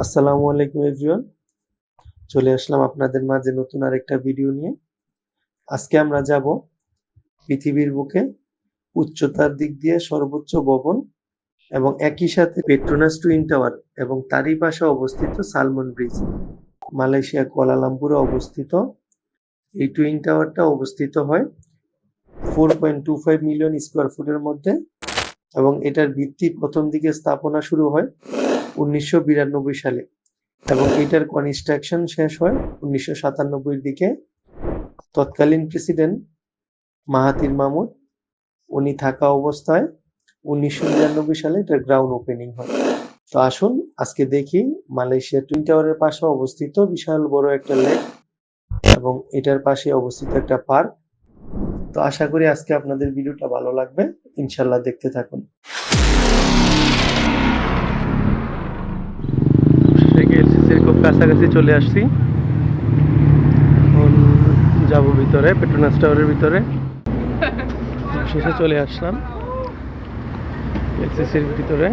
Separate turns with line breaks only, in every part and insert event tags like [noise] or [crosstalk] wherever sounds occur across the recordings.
আসসালামু আলাইকুম এভরিওয়ান চলে আসলাম আপনাদের মাঝে নতুন আরেকটা ভিডিও নিয়ে। আজকে আমরা যাব পৃথিবীর বুকে উচ্চতার দিক দিয়ে সর্বোচ্চ ভবন এবং একই সাথে পেট্রোনাস টুইন টাওয়ার এবং তারই পাশে অবস্থিত সালমন ব্রিজ মালয়েশিয়া কুয়ালালামপুরে অবস্থিত। এই টুইন টাওয়ারটা অবস্থিত হয় four point two five million square ফুটের মধ্যে এবং এটার ভিত্তি প্রথম দিকে স্থাপনা শুরু হয়। উনিশশো বিরানব্বই সালে। এবং এটার কনস্ট্রাকশন শেষ হয় উনিশশো সাতানব্বই দিকে। তৎকালীন প্রেসিডেন্ট মাহাতির মাহমুদ উনি থাকা অবস্থায় উনিশশো নিরানব্বই সালে এটার গ্রাউন্ড ওপেনিং হয়। তো আসুন, আজকে দেখি মালয়েশিয়া টুইন টাওয়ারের পাশে অবস্থিত বিশাল বড় একটা লেক এবং এটার পাশে অবস্থিত একটা পার্ক তো আশা করি আজকে আপনাদের ভিডিওটা ভালো লাগবে। ইনশাল্লাহ দেখতে থাকুন।
কাছাকাছি চলে আসছি। এখন যাব ভিতরে পেট্রোনাস টাওয়ারের ভিতরে। শেষে চলে আসলাম। এলসিসির ভিতরে।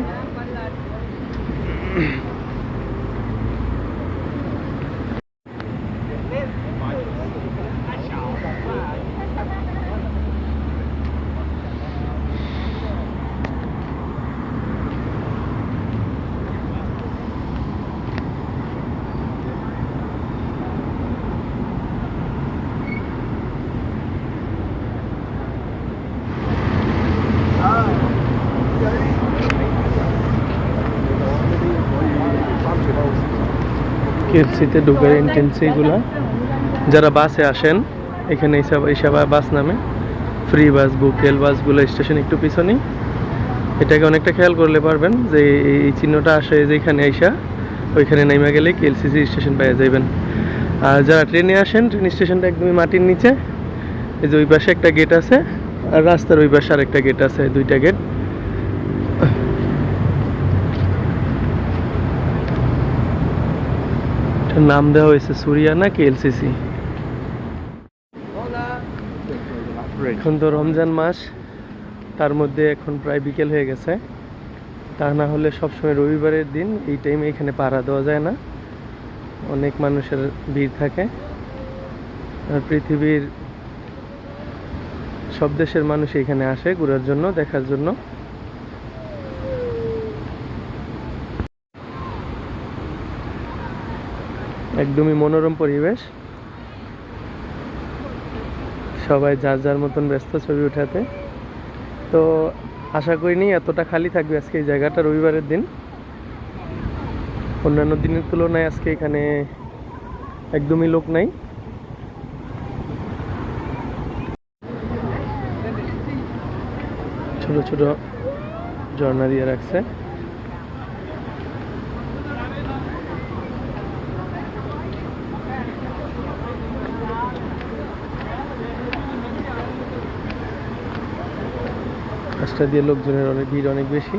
কেএফসিতে ঢুকার এন্ট্রেন্স এইগুলা যারা বাসে আসেন, এখানে এইসব এইসব বাস নামে। ফ্রি বাস বুকেল বাসগুলো স্টেশন একটু পিছনেই। এটাকে অনেকটা খেয়াল করলে পারবেন যে এই- এই চিহ্নটা আসে যেখানে আইসা, ওইখানে নেমে গেলে কেএলসিসি স্টেশন পেয়ে যাবেন আর যারা ট্রেনে আসেন, ট্রেন স্টেশনটা একদমই মাটির নিচে। এই যে ওই পাশে একটা গেট আছে, আর রাস্তার ওই পাশে আরেকটা গেট আছে, দুইটা গেট এটার নাম দেওয়া হয়েছে সুরিয়ানা কেএলসিসি এখন তো রমজান মাস তার মধ্যে এখন প্রায় বিকেল হয়ে গেছে। তা না হলে সবসময় রবিবারের দিন এই টাইমে এখানে পাড়া দেওয়া যায় না। অনেক মানুষের ভিড় থাকে। আর পৃথিবীর সব দেশের মানুষ এখানে আসে ঘোরার জন্য দেখার জন্য। একদমই মনোরম পরিবেশ। সবাই যার যার মতন ব্যস্ত ছবি উঠাতে। তো আশা করিনি এতটা খালি থাকবে আজকে এই জায়গাটা রবিবারের দিন। অন্যান্য দিনের তুলনায় আজকে এখানে একদমই লোক নাই। ছোট ছোট ঝর্ণা দিয়ে রাখছে। রাস্তা দিয়ে লোকজনের অনেক ভিড় অনেক বেশি।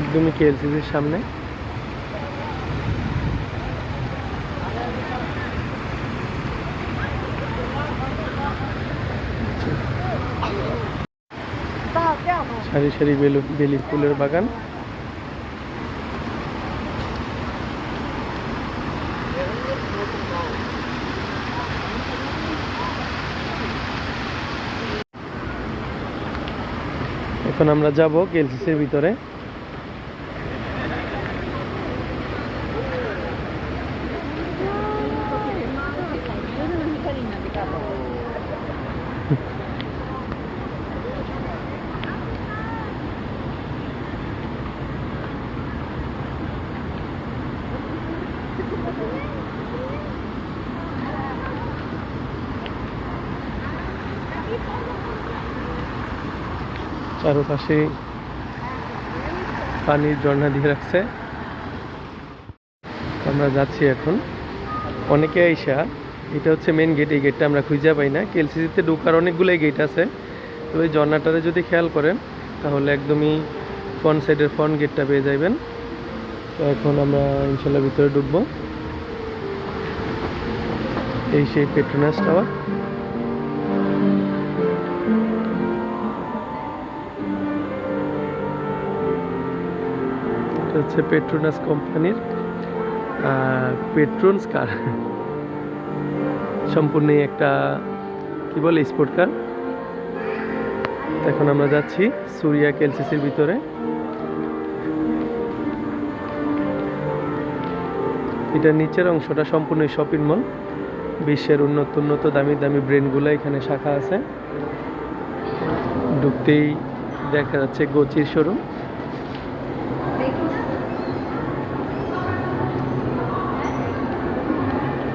একদমই কেএলসিসির সামনে। সারি সারি বেলু বেলি ফুলের বাগান। এখন আমরা যাব কেএলসিসির ভিতরে। [laughs] [laughs] চারপাশে পানির ঝর্ণা দিয়ে রাখছে। আমরা যাচ্ছি এখন। অনেকে আইসা, এটা হচ্ছে মেন গেট এই গেটটা আমরা খুঁজে পাই না। কেলসিসিতে ঢোকার অনেকগুলোই গেট আছে। তো এই ঝর্ণাটাতে যদি খেয়াল করেন, তাহলে একদমই ফ্রন্ট সাইডের ফ্রন্ট গেটটা পেয়ে যাবেন তো এখন আমরা ইনশাল্লাহ ভিতরে ঢুকবো। এই সেই পেট্রোনাস টাওয়ার হচ্ছে পেট্রোনাস কোম্পানির পেট্রোনস কার সম্পূর্ণই একটা, কি বলে স্পোর্ট কার এখন আমরা যাচ্ছি সুরিয়া কেলসিসির ভিতরে। এটার নিচের অংশটা সম্পূর্ণ শপিং মল বিশ্বের উন্নত উন্নত, দামি দামি ব্র্যান্ডগুলো এখানে শাখা আছে। ঢুকতেই দেখা যাচ্ছে গোচির শোরুম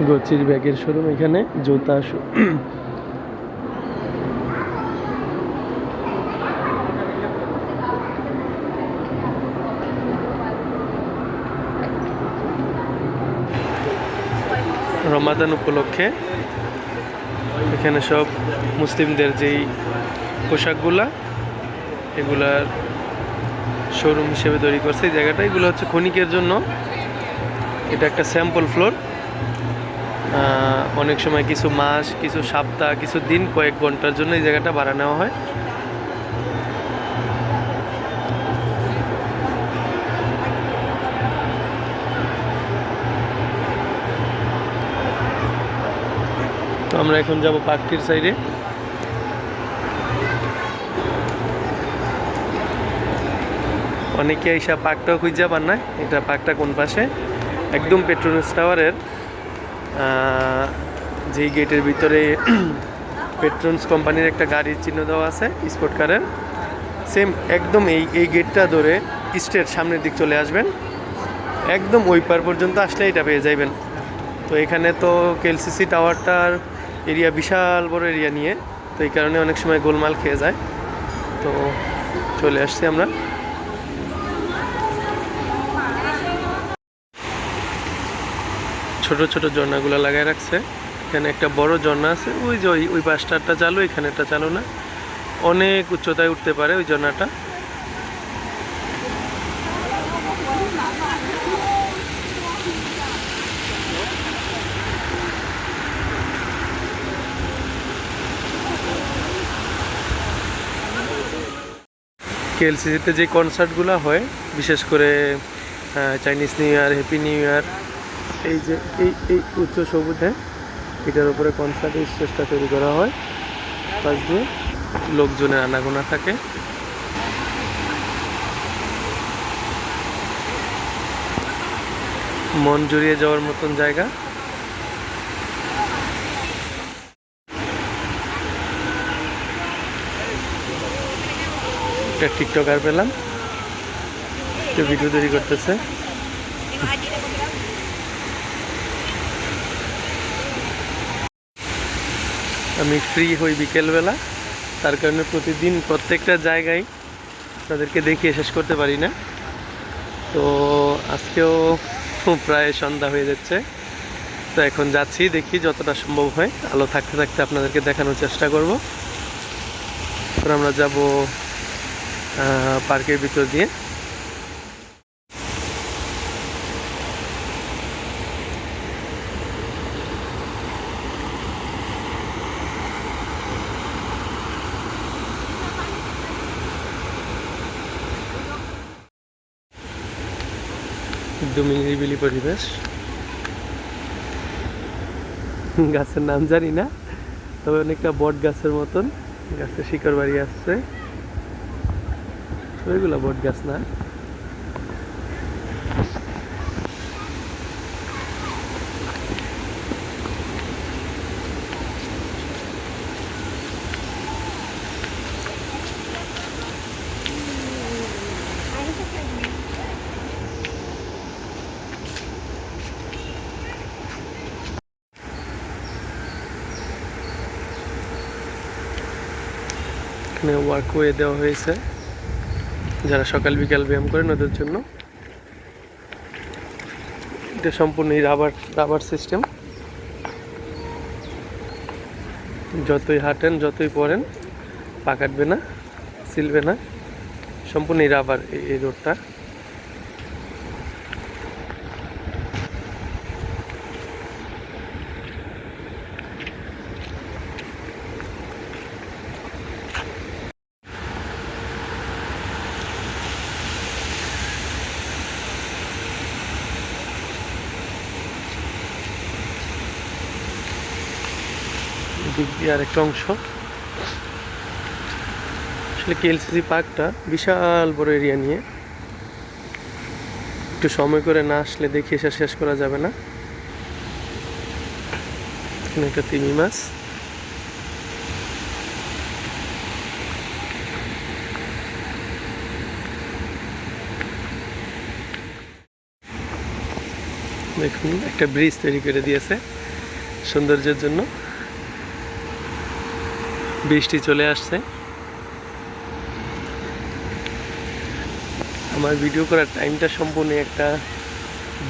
গোচির ব্যাগের শোরুম এখানে, জুতা রমাদান উপলক্ষে এখানে সব মুসলিমদের যেই পোশাকগুলা, এগুলার শোরুম হিসেবে তৈরি করছে। এই জায়গাটা, এগুলো হচ্ছে ক্ষণিকের জন্য। এটা একটা স্যাম্পল ফ্লোর অনেক সময় কিছু মাস, কিছু সপ্তাহ, কিছু দিন, কয়েক ঘণ্টার জন্য এই জায়গাটা ভাড়া নেওয়া হয়। তো আমরা এখন যাব পার্কটির সাইডে। অনেকে এইসব পার্কটাও খুঁজে পান না, এটা পার্কটা কোন পাশে? একদম পেট্রোনাস টাওয়ারের যেই গেটের ভিতরে [clears throat] পেট্রোনস কোম্পানির একটা গাড়ির চিহ্ন দেওয়া আছে স্পোর্ট কারের। সেম একদম এই এই গেটটা ধরে স্টেট সামনের দিক চলে আসবেন। একদম ওই পার পর্যন্ত আসলে এটা পেয়ে যাবেন তো এখানে তো কেলসিসি টাওয়ারটার এরিয়া বিশাল বড় এরিয়া নিয়ে, তো এই কারণে অনেক সময় গোলমাল খেয়ে যায়। তো চলে আসছি আমরা। ছোট ছোট ঝর্ণাগুলো লাগায় রাখছে। এখানে একটা বড় ঝর্ণা আছে, ওই যে ওই ওই চালু এখানেটা চালু না। অনেক উচ্চতায় উঠতে পারে ওই ঝর্ণাটা। কেএলসিসিতে যে কনসার্টগুলো হয়, বিশেষ করে Chinese New Year happy New Year এই যে, এই এই উচ্চ সবুজে এটার উপরে কনসার্ট স্টেজটা তৈরি করা হয়। পাশ দিয়ে লোকজনের আনাগোনা থাকে। মন জুড়িয়ে যাওয়ার মতন জায়গা। একটা টিকটকার পেলাম। ভিডিও তৈরি করতেছে। আমি ফ্রি হই বিকেলবেলা। তার কারণে প্রতিদিন প্রত্যেকটা জায়গায় তাদেরকে দেখিয়ে শেষ করতে পারি না। তো আজকেও প্রায় সন্ধ্যা হয়ে যাচ্ছে। তো এখন যাচ্ছি, দেখি যতটা সম্ভব হয়। আলো থাকতে থাকতে আপনাদেরকে দেখানোর চেষ্টা করব। আমরা যাব পার্কের ভিতর দিয়ে। একদমই নিরিবিলি পরিবেশ। গাছের নাম জানি না, তবে অনেকটা বট গাছের মতন। গাছের শিকড় বাড়ি আসছে। ওইগুলো বট গাছ না। এখানে ওয়ার্কওয়ে দেওয়া হয়েছে। যারা সকাল বিকাল ব্যায়াম করেন ওদের জন্য। এটা সম্পূর্ণ রাবার রাবার সিস্টেম যতই হাঁটেন, যতই পড়েন, পা কাটবে না, সিলবে না। সম্পূর্ণ রাবার এই রোডটা দিয়ে আরেকটা অংশ। আসলে কেএলসিসি পার্কটা বিশাল বড় এরিয়া নিয়ে। একটু সময় করে না আসলে দেখে এসে শেষ করা যাবে না। এখানে একটা তিমি মাছ। দেখুন, একটা ব্রিজ তৈরি করে দিয়েছে সৌন্দর্যের জন্য। বৃষ্টি চলে আসছে। আমার ভিডিও করার টাইমটা সম্পূর্ণ একটা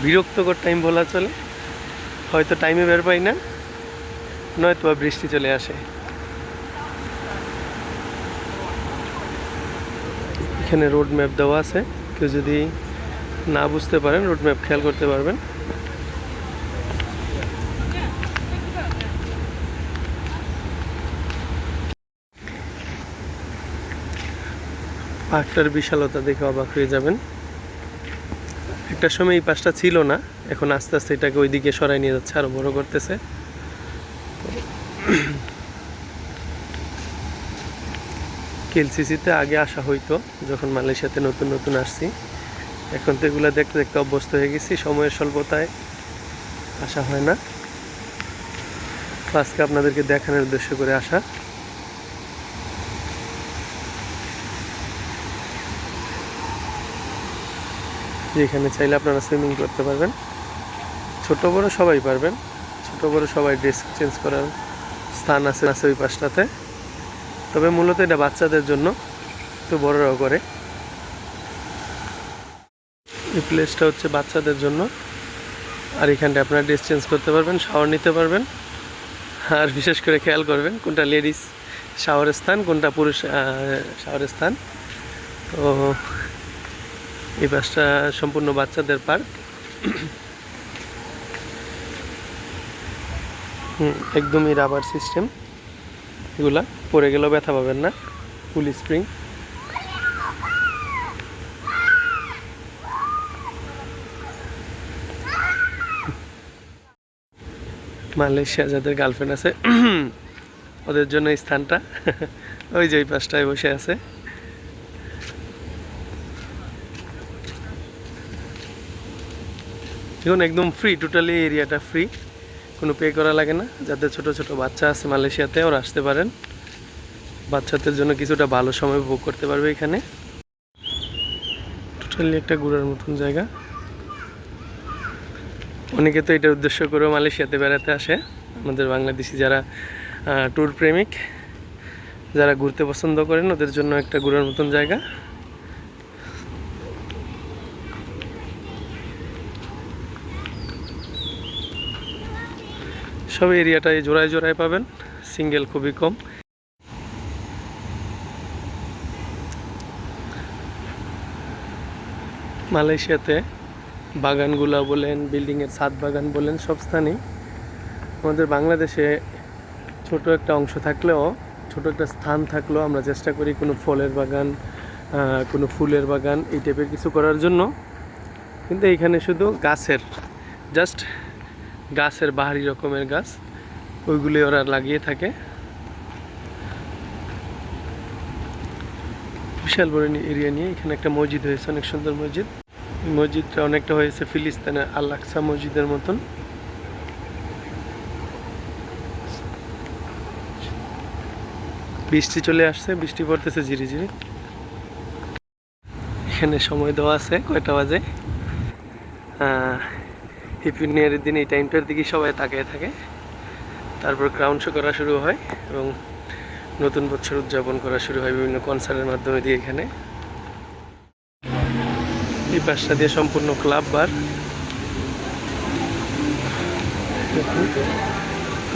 বিরক্তকর টাইম বলা চলে। হয়তো টাইমে বের পাই না নয়তো বৃষ্টি চলে আসে। এখানে রোড ম্যাপ দেওয়া আছে। কেউ যদি না বুঝতে পারেন রোড ম্যাপ খেয়াল করতে পারবেন। পার্কটার বিশালতা দেখে অবাক হয়ে যাবেন। একটা সময় এই পাশটা ছিল না, এখন আস্তে আস্তে এটাকে ওইদিকে সরাই নিয়ে যাচ্ছে, আরও বড় করতেছে। কেলসিসিতে আগে আসা হইতো, যখন মালয়েশিয়াতে নতুন নতুন আসছি। এখন তো এগুলো দেখতে দেখতে অভ্যস্ত হয়ে গেছি, সময়ের স্বল্পতায় আসা হয় না। আজকে আপনাদেরকে দেখানোর উদ্দেশ্য করে আসা। যেখানে চাইলে আপনারা সুইমিং করতে পারবেন। ছোট বড় সবাই পারবেন। ছোট বড় সবাই ড্রেস চেঞ্জ করার স্থান আছে আছে ওই পাশটাতে। তবে মূলত এটা বাচ্চাদের জন্য একটু বড়রাও করে। এই প্লেসটা হচ্ছে বাচ্চাদের জন্য। আর এখানটা আপনারা ড্রেস চেঞ্জ করতে পারবেন শাওয়ার নিতে পারবেন। আর বিশেষ করে খেয়াল করবেন কোনটা লেডিস শাওয়ারের স্থান, কোনটা পুরুষ শাওয়ারের স্থান। তো এই পাশটা সম্পূর্ণ বাচ্চাদের পার্ক। একদমই রাবার সিস্টেম। এগুলা পরে গেলেও ব্যথা পাবেন না, ফুল স্প্রিং। মালয়েশিয়া যাদের গার্লফ্রেন্ড আছে, ওদের জন্য স্থানটা। ওই যে ওই পাশটায় বসে আছে। দেখুন, একদম ফ্রি টোটালি এরিয়াটা ফ্রি কোনো পে করা লাগে না। যাদের ছোট ছোট বাচ্চা আছে মালয়েশিয়াতে, ওরা আসতে পারেন। বাচ্চাদের জন্য কিছুটা ভালো সময় উপভোগ করতে পারবে এখানে। টোটালি একটা ঘোরার মতন জায়গা। অনেকে তো এটার উদ্দেশ্য করেও মালয়েশিয়াতে বেড়াতে আসে। আমাদের বাংলাদেশি যারা ট্যুর প্রেমিক, যারা ঘুরতে পছন্দ করেন, ওদের জন্য একটা ঘোরার মতন জায়গা। সব এরিয়াটাই জোড়ায় জোড়ায় পাবেন। সিঙ্গেল খুবই কম। মালয়েশিয়াতে বাগানগুলা বলেন, বিল্ডিংয়ের ছাদ বাগান বলেন, সব স্থানেই। আমাদের বাংলাদেশে ছোট একটা অংশ থাকলেও, ছোট একটা স্থান থাকলেও আমরা চেষ্টা করি কোনো ফলের বাগান কোনো ফুলের বাগান, এই টাইপের কিছু করার জন্য। কিন্তু এইখানে শুধু গাছের জাস্ট গাছের বাহারি রকমের গাছ ওইগুলি ওরা লাগিয়ে থাকে। বিশাল বড় এরিয়া নিয়ে এখানে একটা মসজিদ হয়েছে, অনেক সুন্দর মসজিদ। মসজিদটা অনেকটা হয়েছে ফিলিস্তিনের আল আকসা মসজিদের মতন। বৃষ্টি চলে আসছে, বৃষ্টি পড়তেছে ঝিরি ঝিরি। এখানে সময় দেওয়া আছে কয়টা বাজে? ইয়ারের দিন, এই টাইমটার দিকে সবাই তাকিয়ে থাকে। তারপর ক্রাউন শো করা শুরু হয় এবং নতুন বছর উদযাপন করা শুরু হয় বিভিন্ন কনসার্টের মাধ্যমে দিয়ে এখানে। এই পাশটা দিয়ে সম্পূর্ণ ক্লাব বার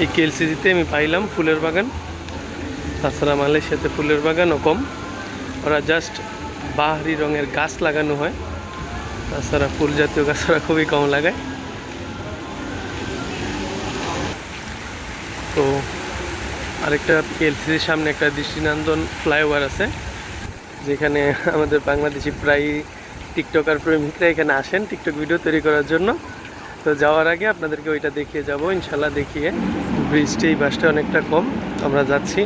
এই কেলসিজিতে আমি পাইলাম ফুলের বাগান। তাছাড়া মালয়েশিয়াতে ফুলের বাগানও কম। ওরা জাস্ট বাহারি রঙের গাছ লাগানো হয়। তাছাড়া ফুল জাতীয় গাছ ওরা খুবই কম লাগায়। তো আরেকটা এলসিসির সামনে একটা দৃষ্টিনন্দন ফ্লাইওভার আছে, যেখানে আমাদের বাংলাদেশি প্রায় টিকটকার প্রেমিকরা এখানে আসেন টিকটক ভিডিও তৈরি করার জন্য। তো যাওয়ার আগে আপনাদেরকে ওইটা দেখিয়ে যাব, ইনশাল্লাহ দেখিয়ে। ব্রিজটি এই বাসটা অনেকটা কম, আমরা যাচ্ছি।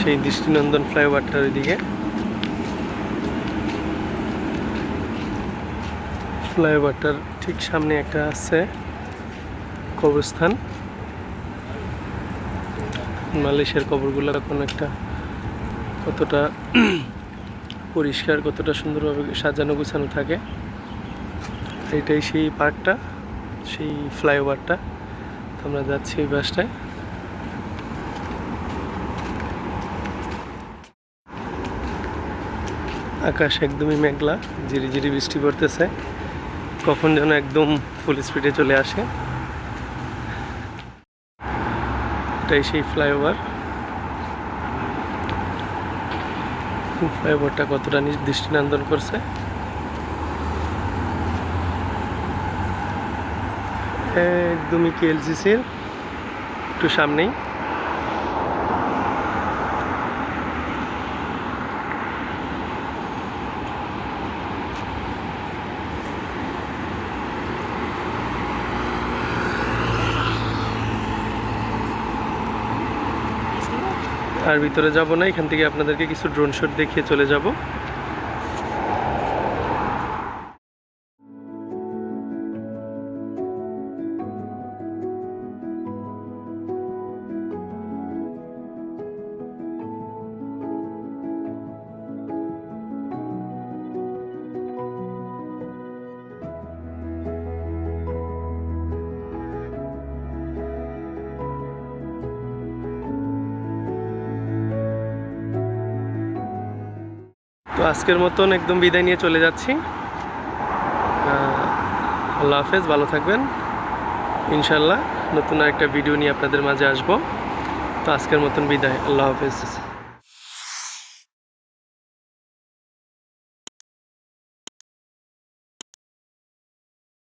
সেই দৃষ্টিনন্দন ফ্লাইওভারটার ওইদিকে। ফ্লাইওভারটার ঠিক সামনে একটা আছে। কবরস্থান। মালয়েশিয়ার কবরগুলো এখন একটা কতটা পরিষ্কার, কতটা সুন্দরভাবে সাজানো গুছানো থাকে। এটাই সেই পার্কটা, সেই ফ্লাইওভারটা। আমরা যাচ্ছি এই বাসটায়। আকাশ একদমই মেঘলা ঝিরি ঝিরি বৃষ্টি পড়তেছে। কখন যেন একদম ফুল স্পিডে চলে আসে। এটাই সেই ফ্লাইওভার। ফ্লাইওভারটা কতটা নিজ দৃষ্টিনন্দন করছে? একদমই কেএলসিসির একটু সামনেই। আর ভিতরে যাব না এখান থেকে আপনাদেরকে কিছু ড্রোন শট দেখিয়ে চলে যাব। আজকের মতন একদম বিদায় নিয়ে চলে যাচ্ছি। আল্লাহ হাফেজ, ভালো থাকবেন। ইনশাল্লাহ নতুন আরেকটা ভিডিও নিয়ে আপনাদের মাঝে আসব। তো আজকের মতন বিদায়। আল্লাহ হাফেজ।